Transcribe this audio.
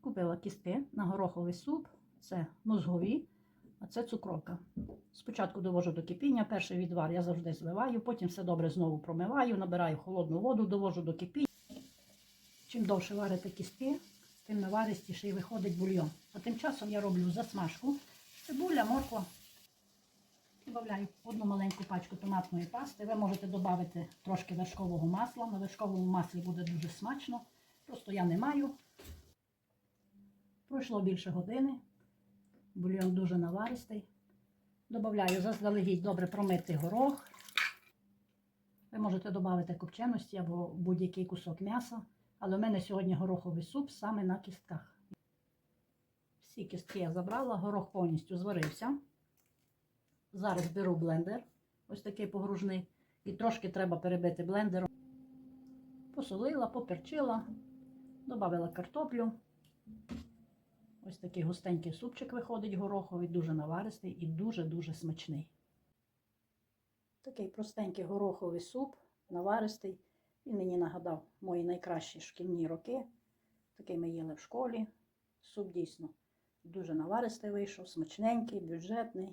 Купила кістки на гороховий суп, це мозгові, а це цукровка. Спочатку довожу до кипіння, перший відвар я завжди зливаю, потім все добре знову промиваю, набираю холодну воду, довожу до кипіння. Чим довше варите кістки, тим наваристіший виходить бульйон. А тим часом я роблю засмажку. Цибуля, морква. Добавляю одну маленьку пачку томатної пасти. Ви можете додати трошки вершкового масла. На вершковому маслі буде дуже смачно. Просто я не маю. Пройшло більше години. Бульйон дуже наваристий. Добавляю заздалегідь добре промитий горох. Ви можете додати копченості або будь-який кусок м'яса. Але в мене сьогодні гороховий суп саме на кістках. Всі кістки я забрала, горох повністю зварився. Зараз беру блендер, ось такий погружний, і трошки треба перебити блендером. Посолила, поперчила, додала картоплю. Ось такий густенький супчик виходить гороховий, дуже наваристий і дуже-дуже смачний. Такий простенький гороховий суп, наваристий. Він мені нагадав мої найкращі шкільні роки. Такий ми їли в школі. Суп дійсно дуже наваристий вийшов, смачненький, бюджетний.